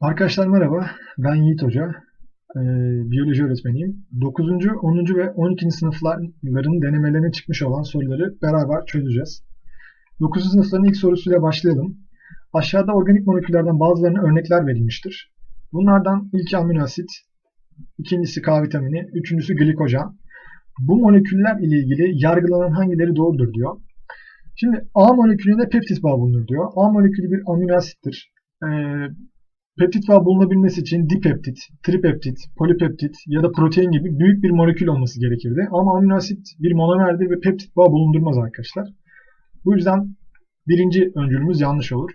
Arkadaşlar merhaba, ben Yiğit Hoca. Ee, biyoloji öğretmeniyim. 9. 10. ve 12. sınıfların denemelerine çıkmış olan soruları beraber çözeceğiz. 9. sınıfların ilk sorusuyla başlayalım. Aşağıda organik moleküllerden bazılarına örnekler verilmiştir. Bunlardan ilki amino asit, ikincisi K vitamini, üçüncüsü glikojen. Bu moleküller ile ilgili yargılanan hangileri doğrudur diyor. Şimdi A molekülünde peptit bağı bulunur diyor. A molekülü bir amino asittir. Ee, Peptit bağı bulunabilmesi için dipeptit, tripeptit, polipeptit ya da protein gibi büyük bir molekül olması gerekirdi. Ama amino asit bir monomerdir ve peptit bağı bulundurmaz arkadaşlar. Bu yüzden birinci öncülümüz yanlış olur.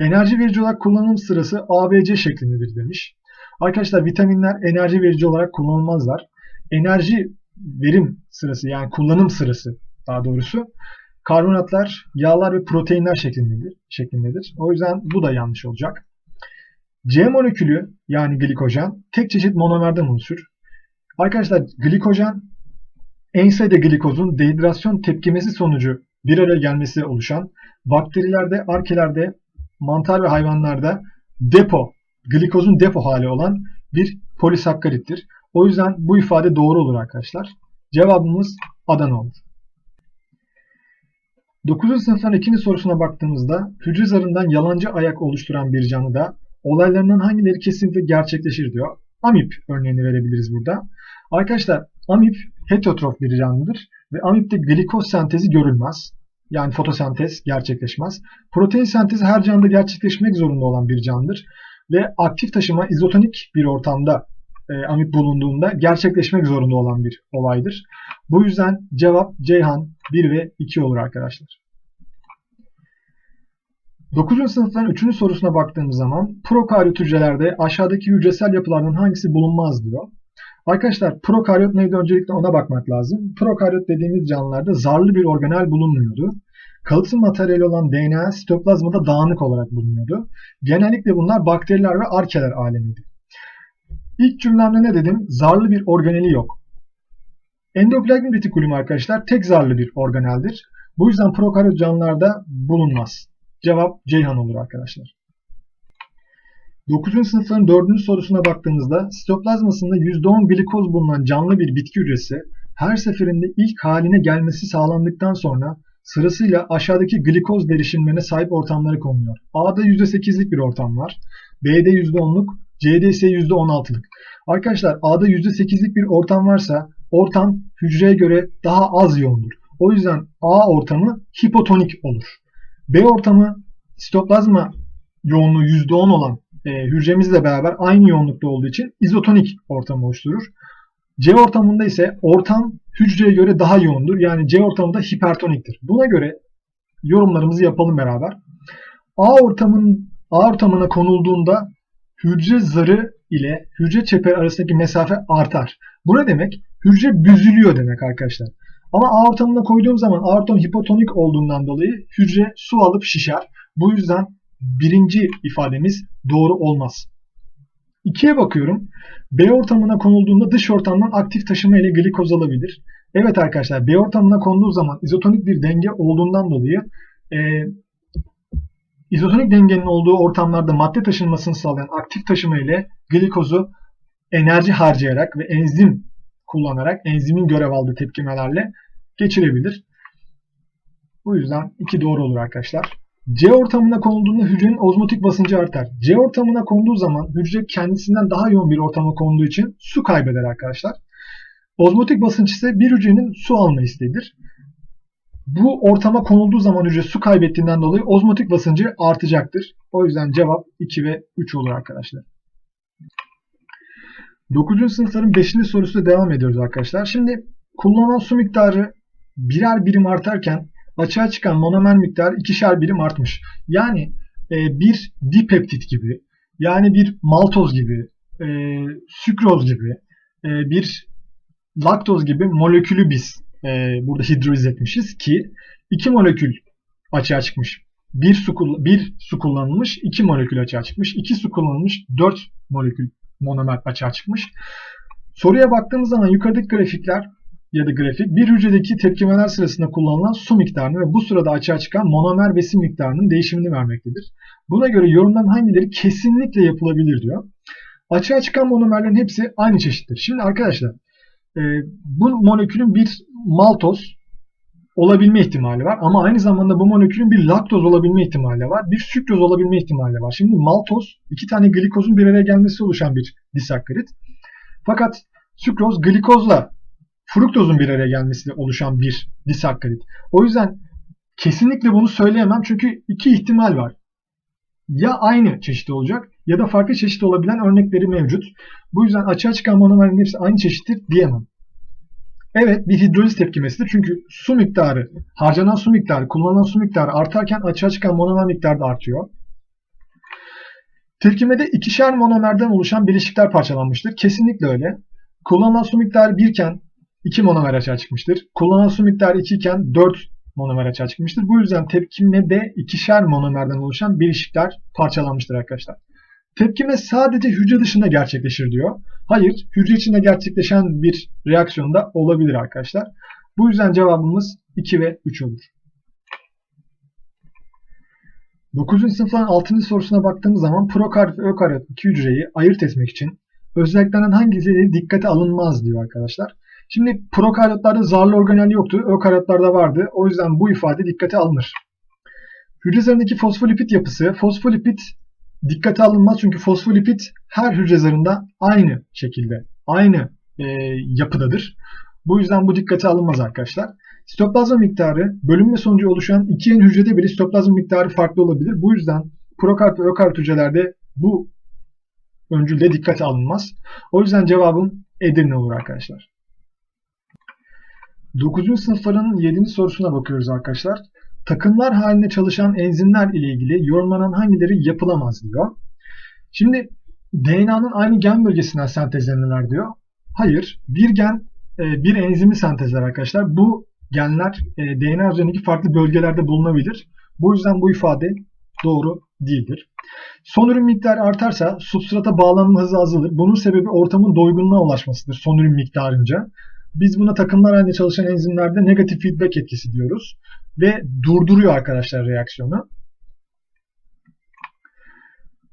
Enerji verici olarak kullanım sırası ABC şeklindedir demiş. Arkadaşlar vitaminler enerji verici olarak kullanılmazlar. Enerji verim sırası yani kullanım sırası daha doğrusu karbonatlar, yağlar ve proteinler şeklindedir. şeklindedir. O yüzden bu da yanlış olacak. C molekülü yani glikojen tek çeşit monomerden oluşur. Arkadaşlar glikojen en sayıda glikozun dehidrasyon tepkimesi sonucu bir araya gelmesi oluşan bakterilerde, arkelerde, mantar ve hayvanlarda depo, glikozun depo hali olan bir polisakkarittir. O yüzden bu ifade doğru olur arkadaşlar. Cevabımız Adana olur. 9. sınıftan ikinci sorusuna baktığımızda hücre zarından yalancı ayak oluşturan bir canlıda olaylarından hangileri kesinlikle gerçekleşir diyor. Amip örneğini verebiliriz burada. Arkadaşlar amip heterotrof bir canlıdır ve amipte glikoz sentezi görülmez. Yani fotosentez gerçekleşmez. Protein sentezi her canlıda gerçekleşmek zorunda olan bir canlıdır. Ve aktif taşıma izotonik bir ortamda e, amip bulunduğunda gerçekleşmek zorunda olan bir olaydır. Bu yüzden cevap Ceyhan 1 ve 2 olur arkadaşlar. 9. sınıfların 3. sorusuna baktığımız zaman prokaryot hücrelerde aşağıdaki hücresel yapılardan hangisi bulunmaz diyor. Arkadaşlar prokaryot neydi öncelikle ona bakmak lazım. Prokaryot dediğimiz canlılarda zarlı bir organel bulunmuyordu. Kalıtsal materyali olan DNA sitoplazmada dağınık olarak bulunuyordu. Genellikle bunlar bakteriler ve arkeler alemiydi. İlk cümlemde ne dedim? Zarlı bir organeli yok. Endoplazmik retikulum arkadaşlar tek zarlı bir organeldir. Bu yüzden prokaryot canlılarda bulunmaz. Cevap Ceyhan olur arkadaşlar. 9. sınıfların 4. sorusuna baktığımızda sitoplazmasında %10 glikoz bulunan canlı bir bitki hücresi her seferinde ilk haline gelmesi sağlandıktan sonra sırasıyla aşağıdaki glikoz derişimlerine sahip ortamları konuluyor. A'da %8'lik bir ortam var. B'de %10'luk, C'de ise %16'lık. Arkadaşlar A'da %8'lik bir ortam varsa ortam hücreye göre daha az yoğundur. O yüzden A ortamı hipotonik olur. B ortamı sitoplazma yoğunluğu %10 olan e, hücremizle beraber aynı yoğunlukta olduğu için izotonik ortam oluşturur. C ortamında ise ortam hücreye göre daha yoğundur. Yani C ortamı da hipertoniktir. Buna göre yorumlarımızı yapalım beraber. A ortamın A ortamına konulduğunda hücre zarı ile hücre çeperi arasındaki mesafe artar. Bu ne demek? Hücre büzülüyor demek arkadaşlar. Ama A ortamına koyduğum zaman A ortam hipotonik olduğundan dolayı hücre su alıp şişer. Bu yüzden birinci ifademiz doğru olmaz. İkiye bakıyorum. B ortamına konulduğunda dış ortamdan aktif taşıma ile glikoz alabilir. Evet arkadaşlar B ortamına konduğu zaman izotonik bir denge olduğundan dolayı e, izotonik dengenin olduğu ortamlarda madde taşınmasını sağlayan aktif taşıma ile glikozu enerji harcayarak ve enzim kullanarak enzimin görev aldığı tepkimelerle geçirebilir. Bu yüzden iki doğru olur arkadaşlar. C ortamına konulduğunda hücrenin ozmotik basıncı artar. C ortamına konduğu zaman hücre kendisinden daha yoğun bir ortama konduğu için su kaybeder arkadaşlar. Ozmotik basınç ise bir hücrenin su alma isteğidir. Bu ortama konulduğu zaman hücre su kaybettiğinden dolayı ozmotik basıncı artacaktır. O yüzden cevap 2 ve 3 olur arkadaşlar. 9. sınıfların 5. sorusuyla devam ediyoruz arkadaşlar. Şimdi kullanılan su miktarı birer birim artarken açığa çıkan monomer miktarı ikişer birim artmış. Yani e, bir dipeptit gibi, yani bir maltoz gibi, e, sükroz gibi, e, bir laktoz gibi molekülü biz e, burada hidroliz etmişiz ki iki molekül açığa çıkmış. Bir su, bir su kullanılmış, iki molekül açığa çıkmış. İki su kullanılmış, dört molekül monomer açığa çıkmış. Soruya baktığımız zaman yukarıdaki grafikler ya da grafik bir hücredeki tepkimeler sırasında kullanılan su miktarını ve bu sırada açığa çıkan monomer besin miktarının değişimini vermektedir. Buna göre yorumların hangileri kesinlikle yapılabilir diyor. Açığa çıkan monomerlerin hepsi aynı çeşittir. Şimdi arkadaşlar e, bu molekülün bir maltoz olabilme ihtimali var ama aynı zamanda bu molekülün bir laktoz olabilme ihtimali var. Bir sükroz olabilme ihtimali var. Şimdi maltoz iki tane glikozun bir araya gelmesi oluşan bir disakkarit. Fakat sükroz glikozla fruktozun bir araya gelmesiyle oluşan bir disakkarit. O yüzden kesinlikle bunu söyleyemem çünkü iki ihtimal var. Ya aynı çeşit olacak ya da farklı çeşit olabilen örnekleri mevcut. Bu yüzden açığa çıkan monomerlerin hepsi aynı çeşittir diyemem. Evet bir hidroliz tepkimesidir. Çünkü su miktarı, harcanan su miktarı, kullanılan su miktarı artarken açığa çıkan monomer miktarı da artıyor. Tepkimede ikişer monomerden oluşan bileşikler parçalanmıştır. Kesinlikle öyle. Kullanılan su miktarı 1 iken 2 monomer açığa çıkmıştır. Kullanılan su miktarı 2 iken 4 monomer açığa çıkmıştır. Bu yüzden tepkimede ikişer monomerden oluşan bileşikler parçalanmıştır arkadaşlar. Tepkime sadece hücre dışında gerçekleşir diyor. Hayır, hücre içinde gerçekleşen bir reaksiyon da olabilir arkadaşlar. Bu yüzden cevabımız 2 ve 3 olur. 9. sınıfların 6. sorusuna baktığımız zaman prokaryot ve ökaryot iki hücreyi ayırt etmek için özelliklerinden hangileri dikkate alınmaz diyor arkadaşlar. Şimdi prokaryotlarda zarlı organel yoktu, ökaryotlarda vardı. O yüzden bu ifade dikkate alınır. Hücre zarındaki fosfolipid yapısı, fosfolipid dikkate alınmaz çünkü fosfolipid her hücre zarında aynı şekilde, aynı e, yapıdadır. Bu yüzden bu dikkate alınmaz arkadaşlar. Sitoplazma miktarı bölünme sonucu oluşan iki yeni hücrede bile sitoplazma miktarı farklı olabilir. Bu yüzden prokaryot ve ökaryot hücrelerde bu öncülde dikkate alınmaz. O yüzden cevabım Edirne olur arkadaşlar. 9. sınıfların 7. sorusuna bakıyoruz arkadaşlar. Takımlar halinde çalışan enzimler ile ilgili yorumlanan hangileri yapılamaz diyor. Şimdi DNA'nın aynı gen bölgesinden sentezlenirler diyor. Hayır. Bir gen e, bir enzimi sentezler arkadaşlar. Bu genler e, DNA üzerindeki farklı bölgelerde bulunabilir. Bu yüzden bu ifade doğru değildir. Son ürün miktarı artarsa substrata bağlanma hızı azalır. Bunun sebebi ortamın doygunluğa ulaşmasıdır son ürün miktarınca. Biz buna takımlar halinde çalışan enzimlerde negatif feedback etkisi diyoruz. Ve durduruyor arkadaşlar reaksiyonu.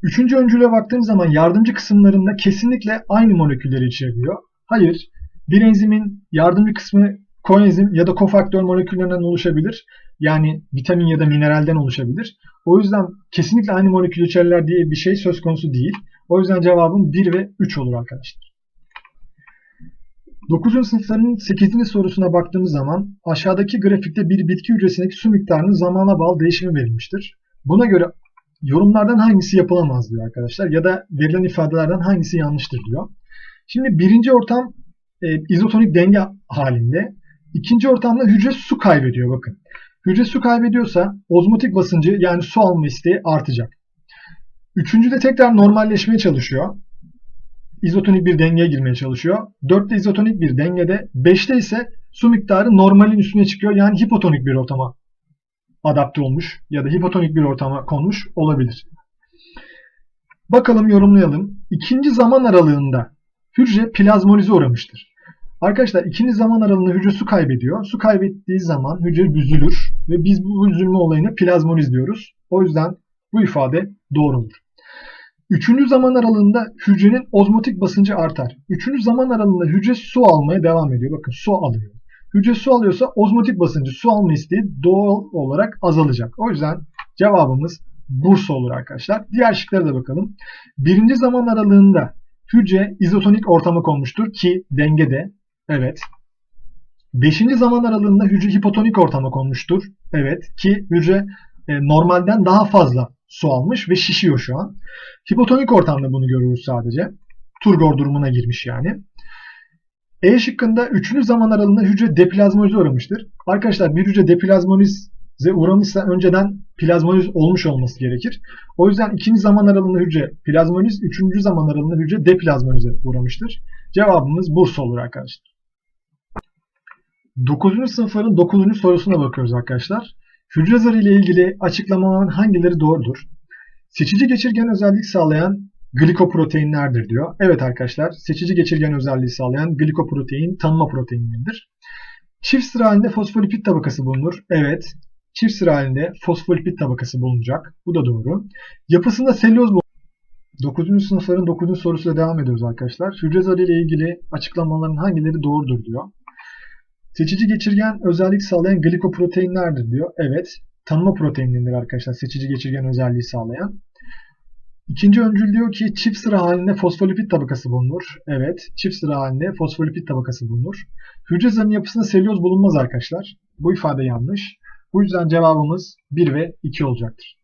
Üçüncü öncüle baktığım zaman yardımcı kısımlarında kesinlikle aynı molekülleri içeriyor. Hayır, bir enzimin yardımcı kısmı koenzim ya da kofaktör moleküllerinden oluşabilir. Yani vitamin ya da mineralden oluşabilir. O yüzden kesinlikle aynı molekül içerler diye bir şey söz konusu değil. O yüzden cevabım 1 ve 3 olur arkadaşlar. 9. sınıfların 8. sorusuna baktığımız zaman aşağıdaki grafikte bir bitki hücresindeki su miktarının zamana bağlı değişimi verilmiştir. Buna göre yorumlardan hangisi yapılamaz diyor arkadaşlar ya da verilen ifadelerden hangisi yanlıştır diyor. Şimdi birinci ortam e, izotonik denge halinde. İkinci ortamda hücre su kaybediyor bakın. Hücre su kaybediyorsa ozmotik basıncı yani su alma isteği artacak. Üçüncüde tekrar normalleşmeye çalışıyor. İzotonik bir dengeye girmeye çalışıyor. Dörtte izotonik bir dengede. Beşte ise su miktarı normalin üstüne çıkıyor. Yani hipotonik bir ortama adapte olmuş ya da hipotonik bir ortama konmuş olabilir. Bakalım yorumlayalım. İkinci zaman aralığında hücre plazmolize uğramıştır. Arkadaşlar ikinci zaman aralığında hücre su kaybediyor. Su kaybettiği zaman hücre büzülür ve biz bu büzülme olayına plazmoliz diyoruz. O yüzden bu ifade doğrudur. Üçüncü zaman aralığında hücrenin ozmotik basıncı artar. Üçüncü zaman aralığında hücre su almaya devam ediyor. Bakın su alıyor. Hücre su alıyorsa ozmotik basıncı su alma isteği doğal olarak azalacak. O yüzden cevabımız Bursa olur arkadaşlar. Diğer şıklara da bakalım. Birinci zaman aralığında hücre izotonik ortama konmuştur ki dengede. Evet. Beşinci zaman aralığında hücre hipotonik ortama konmuştur. Evet ki hücre e, normalden daha fazla su almış ve şişiyor şu an. Hipotonik ortamda bunu görürüz sadece. Turgor durumuna girmiş yani. E şıkkında 3. zaman aralığında hücre deplazmolize uğramıştır. Arkadaşlar bir hücre deplazmolize uğramışsa önceden plazmoliz olmuş olması gerekir. O yüzden ikinci zaman aralığında hücre plazmoliz, üçüncü zaman aralığında hücre deplazmolize uğramıştır. Cevabımız Bursa olur arkadaşlar. 9. sınıfların 9. sorusuna bakıyoruz arkadaşlar. Hücre zarı ile ilgili açıklamaların hangileri doğrudur? Seçici geçirgen özellik sağlayan glikoproteinlerdir diyor. Evet arkadaşlar seçici geçirgen özelliği sağlayan glikoprotein tanıma proteinleridir. Çift sıra halinde fosfolipid tabakası bulunur. Evet. Çift sıra halinde fosfolipid tabakası bulunacak. Bu da doğru. Yapısında selüloz bulunur. 9. sınıfların 9. sorusuyla devam ediyoruz arkadaşlar. Hücre zarı ile ilgili açıklamaların hangileri doğrudur diyor. Seçici geçirgen özellik sağlayan glikoproteinlerdir diyor. Evet. Tanıma proteinleridir arkadaşlar. Seçici geçirgen özelliği sağlayan. İkinci öncül diyor ki çift sıra halinde fosfolipid tabakası bulunur. Evet, çift sıra halinde fosfolipid tabakası bulunur. Hücre zarının yapısında selüloz bulunmaz arkadaşlar. Bu ifade yanlış. Bu yüzden cevabımız 1 ve 2 olacaktır.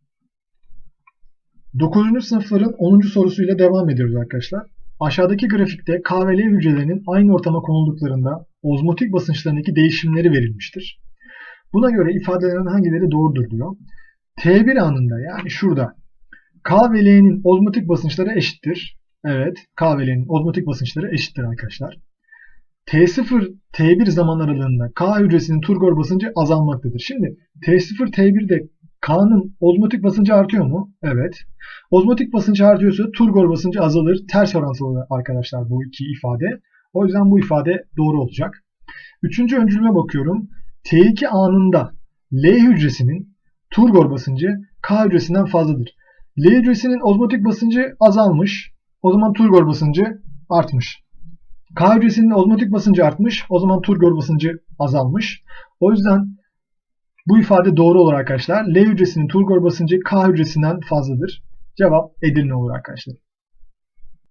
9. sınıfların 10. sorusuyla devam ediyoruz arkadaşlar. Aşağıdaki grafikte K ve L hücrelerinin aynı ortama konulduklarında ozmotik basınçlarındaki değişimleri verilmiştir. Buna göre ifadelerin hangileri doğrudur diyor. T1 anında yani şurada K ve L'nin ozmotik basınçları eşittir. Evet, K ve L'nin ozmotik basınçları eşittir arkadaşlar. T0, T1 zaman aralığında K hücresinin turgor basıncı azalmaktadır. Şimdi T0, T1'de K'nın ozmotik basıncı artıyor mu? Evet. Ozmotik basıncı artıyorsa turgor basıncı azalır. Ters orantılı arkadaşlar bu iki ifade. O yüzden bu ifade doğru olacak. Üçüncü öncülüme bakıyorum. T2 anında L hücresinin turgor basıncı K hücresinden fazladır. L hücresinin ozmotik basıncı azalmış. O zaman turgor basıncı artmış. K hücresinin ozmotik basıncı artmış. O zaman turgor basıncı azalmış. O yüzden bu ifade doğru olur arkadaşlar. L hücresinin turgor basıncı K hücresinden fazladır. Cevap Edirne olur arkadaşlar.